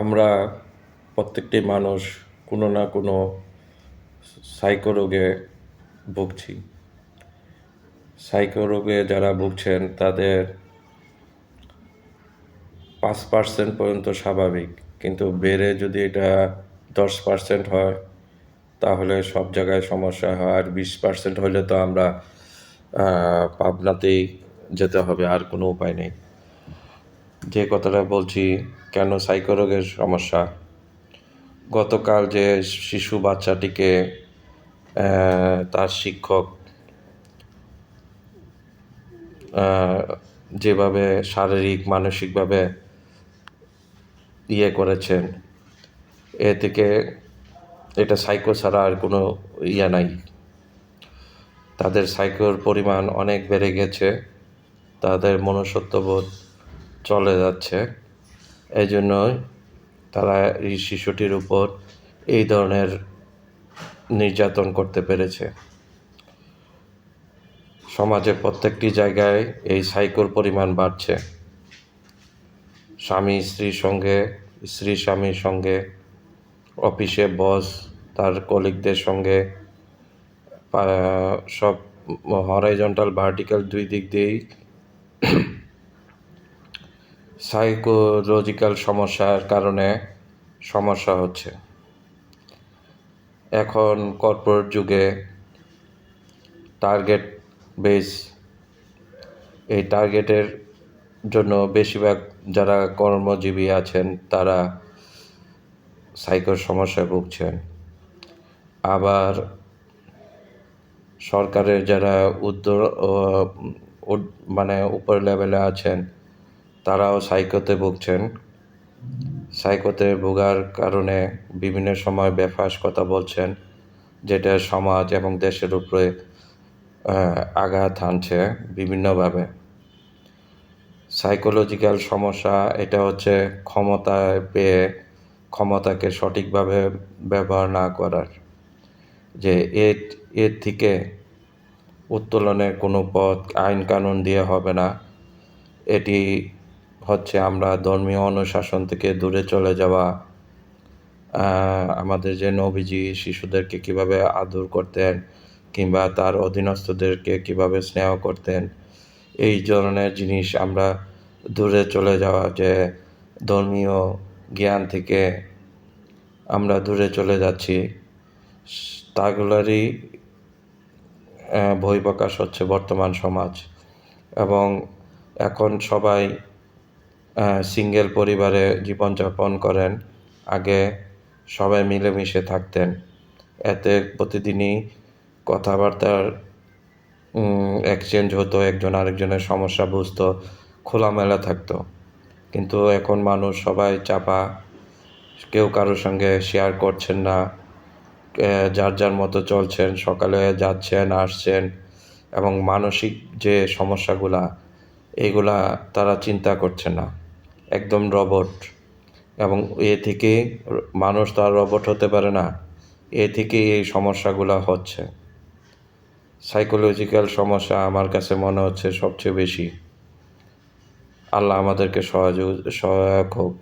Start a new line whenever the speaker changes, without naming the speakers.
আমরা প্রত্যেকটি মানুষ কোনো না কোনো সাইকো রোগে ভুগছি। সাইকো রোগে যারা ভুগছেন, তাদের পাঁচ পার্সেন্ট পর্যন্ত স্বাভাবিক, কিন্তু বেড়ে যদি এটা দশ পার্সেন্ট হয়, তাহলে সব জায়গায় সমস্যা হয়। আর বিশ পার্সেন্ট হলে তো আমরা পাবনাতেই যেতে হবে, আর কোনো উপায় নেই। যে কথাটা বলছি, কেন সাইকো রোগের সমস্যা? গতকাল যে শিশু বাচ্চাটিকে তার শিক্ষক যেভাবে শারীরিক, মানসিকভাবে ইয়ে করেছেন, এ থেকে এটা সাইকো ছাড়া আর কোনো ইয়ে নাই। তাদের সাইকোর পরিমাণ অনেক বেড়ে গেছে। তাদের মনুষ্যত্ববোধ চলে যাচ্ছে। এই জন্যই তারা এই শিশুটির উপর এই ধরনের নির্যাতন করতে পেরেছে। সমাজে প্রত্যেকটি জায়গায় এই সাইকোর পরিমাণ বাড়ছে। স্বামী, স্ত্রীর সঙ্গে, স্ত্রী স্বামীর সঙ্গে অফিসে বস, তার কলিগদের সঙ্গে সব হরাইজন্টাল ভার্টিক্যাল দুই দিক দিয়েই সাইকোলজিক্যাল সমস্যার কারণে সমস্যা হচ্ছে। এখন কর্পোরেট যুগে টার্গেট বেস এই টার্গেটের জন্য বেশিরভাগ যারা কর্মজীবী আছেন, তারা সাইকোর সমস্যায় ভুগছেন। আবার সরকারের যারা উদ্যোগ মানে উপর লেভেলে আছেন তারাও সাইকোতে ভুগছেন। সাইকোতে ভোগার কারণে বিভিন্ন সময় বেফাস কথা বলছেন, যেটা সমাজ এবং দেশের উপরে আঘাত হানছে বিভিন্নভাবে। সাইকোলজিক্যাল সমস্যা, এটা হচ্ছে ক্ষমতায় পেয়ে ক্ষমতাকে সঠিকভাবে ব্যবহার না করার। যে এর এর থেকে উত্তোলনের কোনো পথ, আইন কানুন দিয়ে হবে না, এটি হচ্ছে আমরা ধর্মীয় অনুশাসন থেকে দূরে চলে যাওয়া আমাদের যে নবীজি শিশুদেরকে কীভাবে আদর করতেন কিংবা তার অধীনস্থদেরকে কীভাবে স্নেহ করতেন, এই ধরনের জিনিস আমরা দূরে চলে যাওয়া যে ধর্মীয় জ্ঞান থেকে আমরা দূরে চলে যাচ্ছি, তাগুলারই বহিঃপ্রকাশ হচ্ছে বর্তমান সমাজ এবং এখন সবাই সিঙ্গেল পরিবারে জীবনযাপন করেন। আগে সবাই মিলেমিশে থাকতেন। এতে প্রতিদিনই কথাবার্তার এক্সচেঞ্জ হতো, একজন আরেকজনের সমস্যা বুঝতো, খোলামেলা থাকতো। কিন্তু এখন মানুষ সবাই চাপা, কেউ কারোর সঙ্গে শেয়ার করছেন না যার যার মতো চলছেন, সকালে যাচ্ছেন, আসছেন এবং মানসিক যে সমস্যাগুলা, এগুলা তারা চিন্তা করছে না। একদম রবট এবং এ থেকে মানুষ তো আর রবট হতে পারে না। এ থেকে এই সমস্যাগুলো হচ্ছে। সাইকোলজিক্যাল সমস্যা আমার কাছে মনে হচ্ছে সবচেয়ে বেশি। আল্লাহ আমাদেরকে সহযোগ সহায়ক হোক।